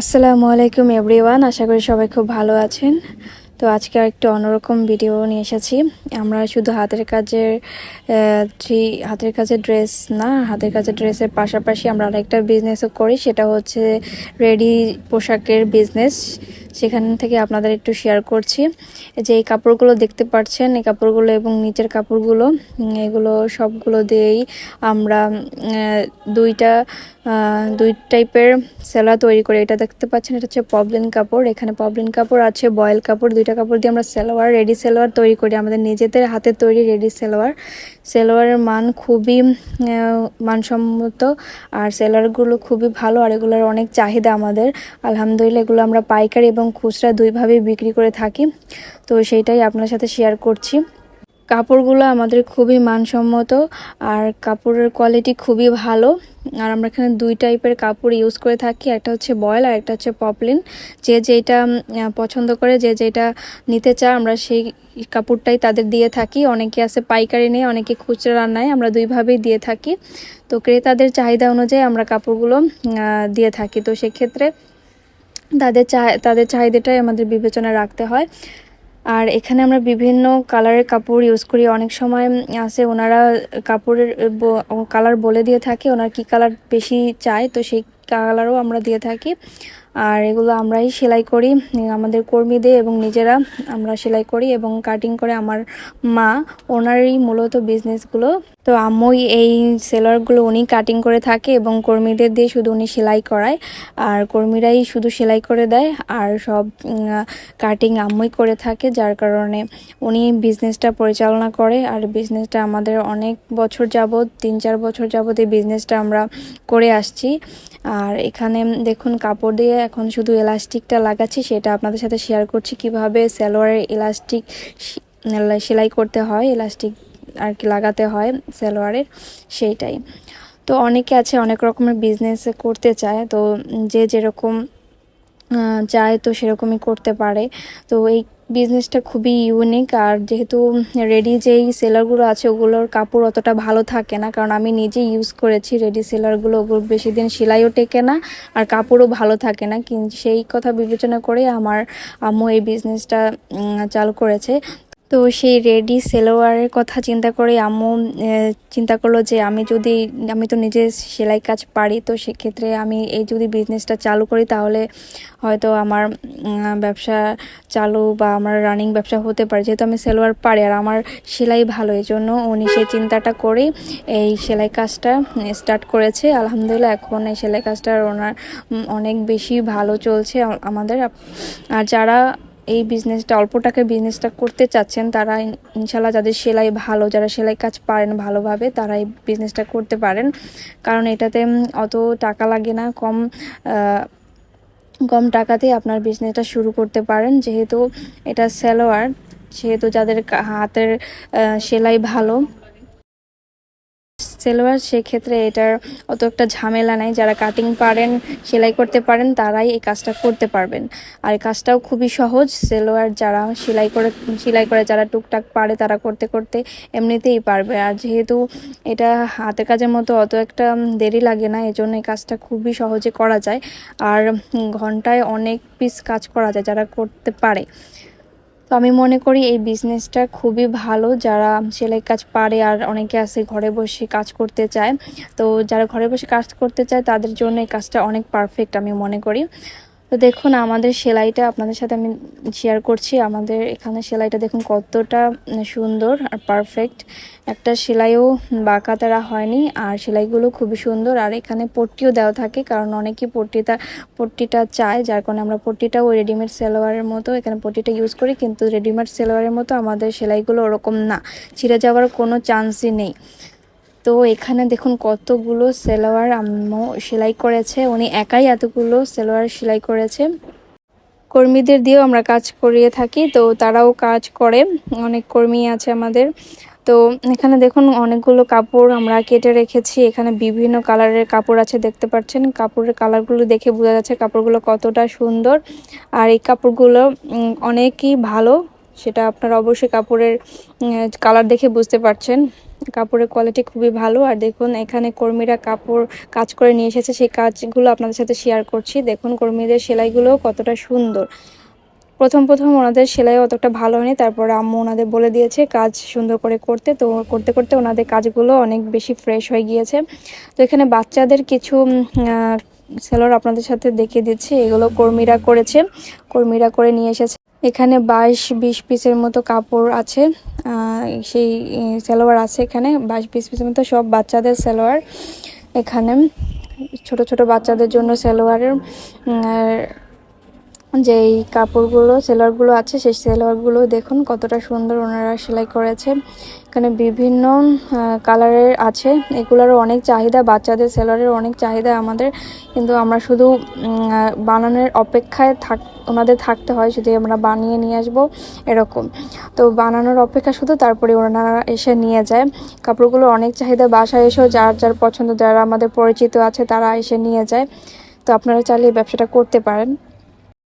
আসসালামু আলাইকুম এভরিওয়ান, আশা করি সবাই খুব ভালো আছেন। তো আজকে একটু অন্যরকম ভিডিও নিয়ে এসেছি। আমরা শুধু হাতের কাজের থ্রি হাতের কাজের ড্রেস না, হাতের কাজের ড্রেসের পাশাপাশি আমরা আরেকটা বিজনেসও করি, সেটা হচ্ছে রেডি পোশাকের বিজনেস সেখান থেকে আপনাদের একটু শেয়ার করছি। যে এই কাপড়গুলো দেখতে পাচ্ছেন, এই কাপড়গুলো এবং নিচের কাপড়গুলো এগুলো সবগুলো দিয়েই আমরা দুইটা দুই টাইপের সেলা তৈরি করে। এটা দেখতে পাচ্ছেন, এটা হচ্ছে পবলিন কাপড়। এখানে পবলিন কাপড় আছে বয়েল কাপড়। দুইটা কাপড় দিয়ে আমরা সেলোয়ার রেডি সেলোয়ার তৈরি করি। আমাদের নিজেদের হাতে তৈরি রেডি সেলোয়ার। সেলোয়ারের মান খুবই মানসম্মত আর সেলোয়ারগুলো খুবই ভালো আর এগুলোর অনেক চাহিদা আমাদের। আলহামদুলিল্লাহ এগুলো আমরা পাইকারি এবং খুচরা দুইভাবেই বিক্রি করে থাকি। তো সেইটাই আপনার সাথে শেয়ার করছি। কাপড়গুলো আমাদের খুবই মানসম্মত আর কাপড়ের কোয়ালিটি খুবই ভালো। আর আমরা এখানে দুই টাইপের কাপড় ইউজ করে থাকি, একটা হচ্ছে বয়েল আর একটা হচ্ছে পপলিন যে যেটা পছন্দ করে, যে যেটা নিতে চায়, আমরা সেই কাপড়টাই তাদের দিয়ে থাকি। অনেকে আছে পাইকারি নেয়, অনেকে খুচরা রান্নায়, আমরা দুইভাবেই দিয়ে থাকি। তো ক্রেতাদের চাহিদা অনুযায়ী আমরা কাপড়গুলো দিয়ে থাকি। তো সেক্ষেত্রে তাদের চা তাদের চাহিদাটাই আমাদের বিবেচনা রাখতে হয়। আর এখানে আমরা বিভিন্ন কালারের কাপড় ইউজ করি। অনেক সময় আছে ওনারা কাপড়ের কালার বলে দিয়ে থাকে, ওনার কি কালার বেশি চায়, তো সেই কালারও আমরা দিয়ে থাকি। আর এগুলো আমরাই সেলাই করি, আমাদের কর্মীদের এবং নিজেরা আমরা সেলাই করি এবং কাটিং করে আমার মা, ওনারই মূলত বিজনেসগুলো তো আম্মুই এই সেলারগুলো উনি কাটিং করে থাকে এবং কর্মীদের দিয়ে শুধু উনি সেলাই করায়। আর কর্মীরাই শুধু সেলাই করে দেয় আর সব কাটিং আম্মুই করে থাকে, যার কারণে উনি বিজনেসটা পরিচালনা করে। আর বিজনেসটা আমাদের অনেক বছর যাবৎ, তিন চার বছর যাবৎ এই বিজনেসটা আমরা করে আসছি। আর এখানে দেখুন, কাপড় দিয়ে এখন শুধু এলাস্টিকটা লাগাচ্ছি, সেটা আপনাদের সাথে শেয়ার করছি কীভাবে সালোয়ারের এলাস্টিক সেলাই করতে হয় এলাস্টিক আর কি লাগাতে হয় সালোয়ারের, সেইটাই। তো অনেকে আছে, অনেক রকমের বিজনেস করতে চায়, তো যে যেরকম চায় তো সেরকমই করতে পারে। তো এই বিজনেসটা খুবই ইউনিক আর যেহেতু রেডি যেই সেলারগুলো আছে, ওগুলোর কাপড় অতটা ভালো থাকে না। কারণ আমি নিজে ইউজ করেছি রেডি সেলারগুলো ওগুলো বেশি দিন সেলাইও টেকে না আর কাপড়ও ভালো থাকে না। কিন্তু সেই কথা বিবেচনা করে আমার আম্মু এই বিজনেসটা চালু করেছে। তো সেই রেডি সেলোয়ারের কথা চিন্তা করে আম্মু চিন্তা করল যে আমি যদি, আমি তো নিজে সেলাই কাজ পারি, তো সেক্ষেত্রে আমি এই যদি বিজনেসটা চালু করি, তাহলে হয়তো আমার ব্যবসা চালু বা আমার রানিং ব্যবসা হতে পারে। যেহেতু আমি সেলোয়ার পারি আর আমার সেলাই ভালো এই জন্য উনি সেই চিন্তাটা করেই এই সেলাই কাজটা স্টার্ট করেছে। আলহামদুলিল্লাহ, এখন এই সেলাই কাজটা ওনার অনেক বেশি ভালো চলছে আমাদের। আর যারা এই বিজনেসটা অল্প টাকায় বিজনেসটা করতে চাচ্ছেন, তারা ইন- ইনশাল্লাহ যাদের সেলাই ভালো, যারা সেলাই কাজ পারেন ভালোভাবে তারা এই বিজনেসটা করতে পারেন। কারণ এটাতে অত টাকা লাগে না, কম কম টাকাতেই আপনার বিজনেসটা শুরু করতে পারেন। যেহেতু এটা সালোয়ার সেহেতু যাদের হাতের সেলাই ভালো সেলোয়ার, সেক্ষেত্রে এটার অত একটা ঝামেলা নাই। যারা কাটিং পারেন, সেলাই করতে পারেন, তারাই এই কাজটা করতে পারবেন। আর এই কাজটাও খুবই সহজ। সেলোয়ার যারা সেলাই করে সেলাই করে যারা টুকটাক পারে, তারা করতে করতে এমনিতেই পারবে। আর যেহেতু এটা হাতের কাজের মতো অত একটা দেরি লাগে না, এজন্য এই কাজটা খুবই সহজে করা যায়। আর ঘন্টায় অনেক পিস কাজ করা যায় যারা করতে পারে। তো আমি মনে করি এই বিজনেসটা খুবই ভালো। যারা সেলাই কাজ পারে আর অনেকে আছে ঘরে বসে কাজ করতে চায়, তো যারা ঘরে বসে কাজ করতে চায় তাদের জন্য এই কাজটা অনেক পারফেক্ট আমি মনে করি। তো দেখুন, আমাদের সেলাইটা আপনাদের সাথে আমি শেয়ার করছি। আমাদের এখানে সেলাইটা দেখুন কতটা সুন্দর আর পারফেক্ট একটা সেলাইও বাঁকা তারা হয়নি আর সেলাইগুলো খুবই সুন্দর। আর এখানে পট্টিও দেওয়া থাকে কারণ অনেকেই পট্টিটা পট্টিটা চায়, যার কারণে আমরা পট্টিটাও রেডিমেড সেলোয়ারের মতো এখানে পট্টিটা ইউজ করি, কিন্তু রেডিমেড সেলোয়ারের মতো আমাদের সেলাইগুলো ওরকম না। ছিঁড়ে যাওয়ার কোনো চান্সই নেই। তো এখানে দেখুন কতগুলো সেলোয়ার আম্মু সেলাই করেছে। উনি একাই এতগুলো সেলোয়ার সেলাই করেছে। কর্মীদের দিয়েও আমরা কাজ করিয়ে থাকি, তো তারাও কাজ করে। অনেক কর্মী আছে আমাদের। তো এখানে দেখুন অনেকগুলো কাপড় আমরা কেটে রেখেছি। এখানে বিভিন্ন কালারের কাপড় আছে, দেখতে পাচ্ছেন? কাপড়ের কালারগুলো দেখে বোঝা যাচ্ছে কাপড়গুলো কতটা সুন্দর। আর এই কাপড়গুলো অনেকই ভালো। সেটা আপনারা অবশ্যই কাপড়ের কালার দেখে বুঝতে পারছেন। কাপড়ের কোয়ালিটি খুবই ভালো। আর দেখুন, এখানে কর্মীরা কাপড় কাজ করে নিয়ে এসেছে। সেই কাজগুলো আপনাদের সাথে শেয়ার করছি। দেখুন, কর্মীদের সেলাইগুলো কতটা সুন্দর। প্রথম প্রথম ওনাদের সেলাই অতটা ভালো হয়নি। তারপরে আম্মু ওনাদের বলে দিয়েছে কাজ সুন্দর করে করতে। তো করতে করতে ওনাদের কাজগুলো অনেক বেশি ফ্রেশ হয়ে গিয়েছে। তো এখানে বাচ্চাদের কিছু সেলর আপনাদের সাথে দেখিয়ে দিচ্ছি। এগুলো কর্মীরা করেছে। কর্মীরা করে নিয়ে এসেছে। এখানে বাইশ, বিশ পিসের মতো কাপড় আছে। সেই সালোয়ার আছে এখানে। বাইশ, বিশ পিসের মতো সব বাচ্চাদের সালোয়ার এখানে। ছোট ছোট বাচ্চাদের জন্য সেলোয়ারের যেই কাপড়গুলো সেলোয়ারগুলো আছে, সেই সেলোয়ারগুলো দেখুন কতটা সুন্দর ওনারা সেলাই করেছে। এখানে বিভিন্ন কালারের আছে। এগুলোরও অনেক চাহিদা, বাচ্চাদের সেলোয়ারের অনেক চাহিদা আমাদের। কিন্তু আমরা শুধু বানানোর অপেক্ষায় থাক, ওনাদের থাকতে হয়। যদি আমরা বানিয়ে নিয়ে আসব, এরকম। তো বানানোর অপেক্ষা শুধু তারপরে ওনারা এসে নিয়ে যায়। কাপড়গুলো অনেক চাহিদা, বাসায় এসেও যার যার পছন্দ, যারা আমাদের পরিচিত আছে, তারা এসে নিয়ে যায়। তো আপনারা চাইলে এই ব্যবসাটা করতে পারেন।